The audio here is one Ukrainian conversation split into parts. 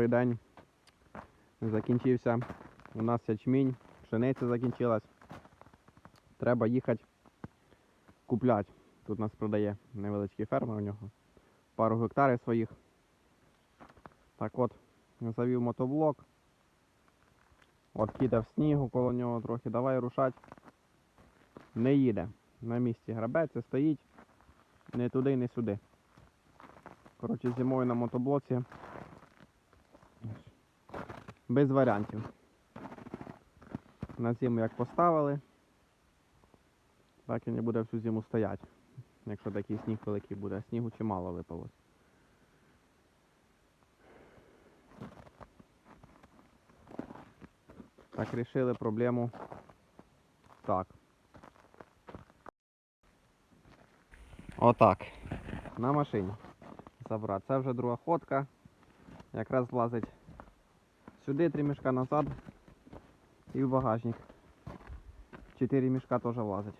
Добрий день. Закінчився у нас ячмінь, пшениця закінчилась. Треба їхати купляти. Тут нас продає невеличкий фермер у нього. Пару гектарів своїх. Так от, завів мотоблок. От кидав снігу коло нього трохи. Давай рушать. Не їде. На місці грабеться, стоїть. Не туди, не сюди. Коротше, зимою на мотоблоці. Без варіантів. На зиму як поставили, так і не буде всю зиму стояти. Якщо такий сніг великий буде, снігу чимало випалось. Так, рішили проблему. Так. Отак. На машині забрати. Це вже друга ходка. Якраз влазить сюди три мішка назад і в багажник. Чотири мішка теж влазить.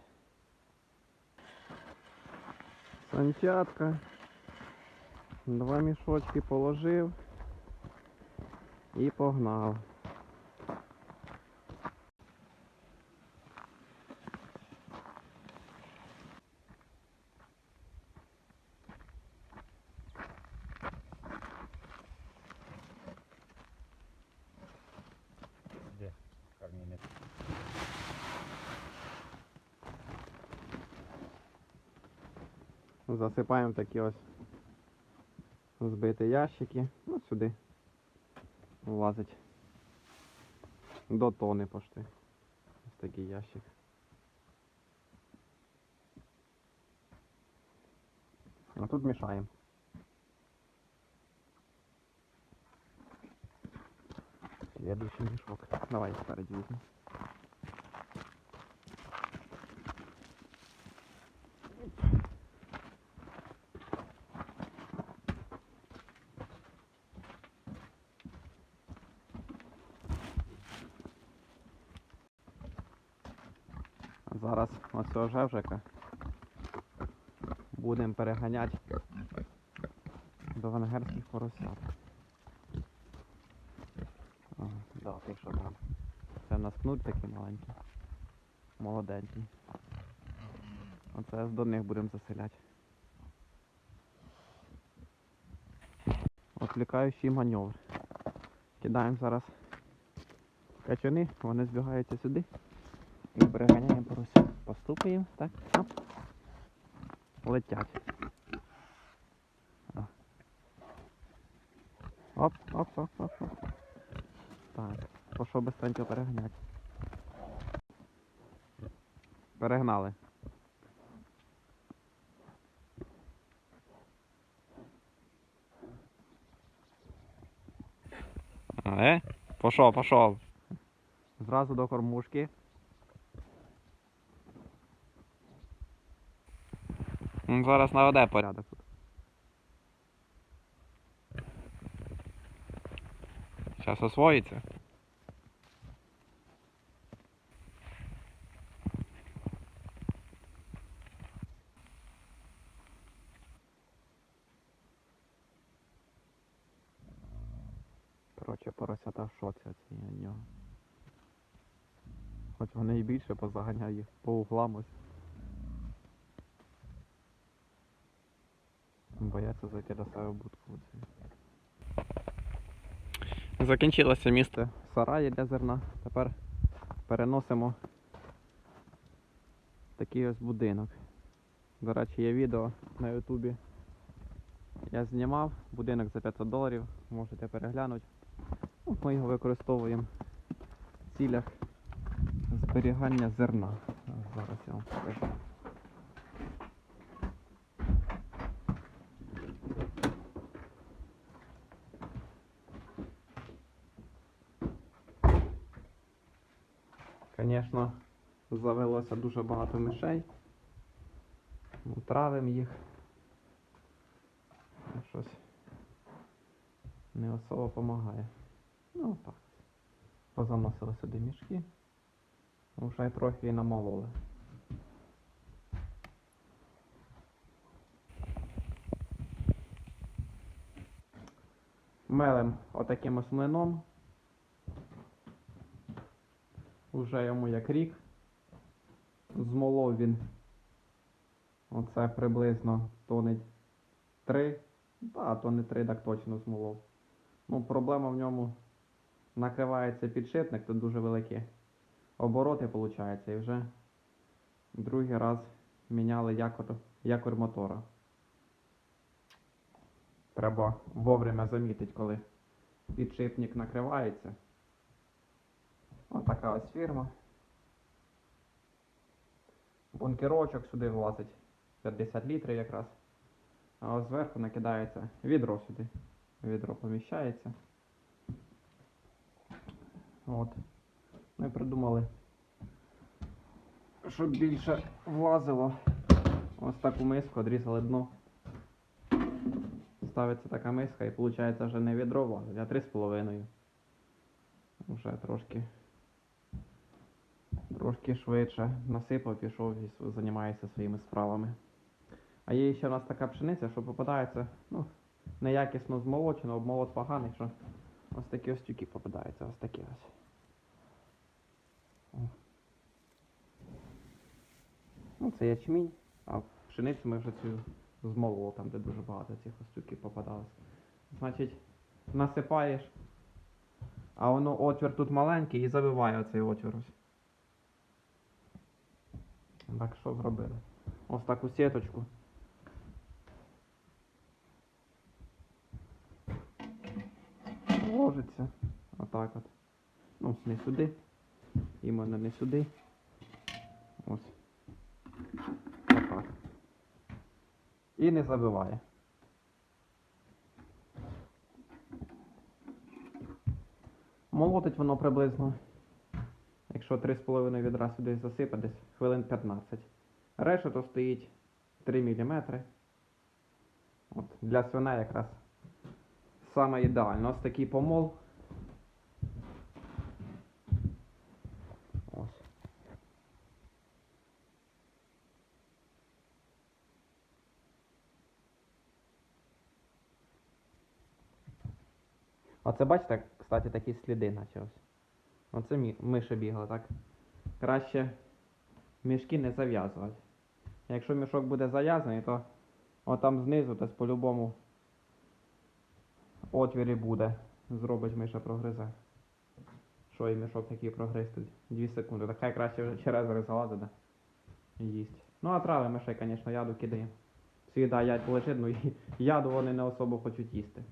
Санчатка. Два мішочки положив і погнав. Де карміни? Засипаємо такі ось збиті ящики. Ну, сюди влазить до тони пошти. Ось такий ящик. А тут мішаємо. Следующий мешок. Давай спереди візьму. Зараз ось цього жевжика будемо переганяти до венгерських поросят. Да, ти що там? Це в нас кнуть такий маленький. Молоденький. Оце до них будемо заселяти. Отвлікаючий маневр. Кидаємо зараз качани, вони збігаються сюди. І переганяємо поросят. Постукаємо, так, оп. Летять. Оп, оп, оп, оп, оп. Так, пішов быстренько переганяти. Перегнали. Е? Пішов, пішов. Зразу до кормушки. Ну, Зараз наведе порядок тут. Зараз освоїться. Коротше, поросята в шоці оці від нього. Хоч вони і більше позаганяю їх по углам ось. Бояться зайти до себе в будку. Закінчилося місце сараї для зерна. Тепер переносимо такий ось будинок. До речі, є відео на ютубі. Я знімав будинок за 500 доларів, можете переглянути. Ну, Ми його використовуємо в цілях зберігання зерна. Зараз я вам покажу. Звісно, завелося дуже багато мишей. Ну, Травим їх. Ну, Щось не особо допомагає. Ну так. Позаносили сюди мішки. Вже й трохи і намололи. Мелем отаким ось млином. Уже йому як рік. Змолов він. Оце приблизно тонить 3. Та, тони 3 так точно змолов. Ну, проблема в ньому накривається підшипник, тут дуже великі обороти, виходить, і вже другий раз міняли якор, якор мотора. Треба вовремя замітити, коли підшипник накривається. Ось така ось фірма. Бункерочок сюди влазить 50 літрів якраз. А ось зверху накидається відро сюди. Відро поміщається. От. Ми придумали, щоб більше влазило. Ось таку миску, відрізали дно. Ставиться така миска і виходить вже не відро влазить, а 3,5. Вже трошки. Трошки швидше насипав, пішов і займається своїми справами. А є ще в нас така пшениця, що попадається, ну, неякісно змолочено, обмолот поганий, що ось такі ось тюки попадаються, ось такі ось. Ну, це ячмінь, а пшеницю ми вже цю змололи, там, де дуже багато цих ось тюків попадалось. Значить, насипаєш, а воно отвір тут маленький і забиває оцей отвір ось. Так що зробили? Ось таку сіточку. Ложиться. Отак от. Ну, не сюди. Іменно не сюди. Ось. Отак. І не забиває. Молотить воно приблизно, якщо 3,5 відра сюди засипати, десь хвилин 15. Решето стоїть 3 мм. От, для свина якраз саме ідеально. Ось такий помол. Оце бачите, кстати, такі сліди наче ось. Оце миші бігали, так? Краще мішки не зав'язувати. Якщо мішок буде зав'язаний, то отам знизу десь по-любому отвірі буде. Зробить миша прогризе. Що і мішок такий прогризти? 2 секунди. Так хай краще вже через залазить. І їсть. Ну а трави мишей, звісно, яду кидає. Всегда ядь лежить, ну і яду вони не особо хочуть їсти.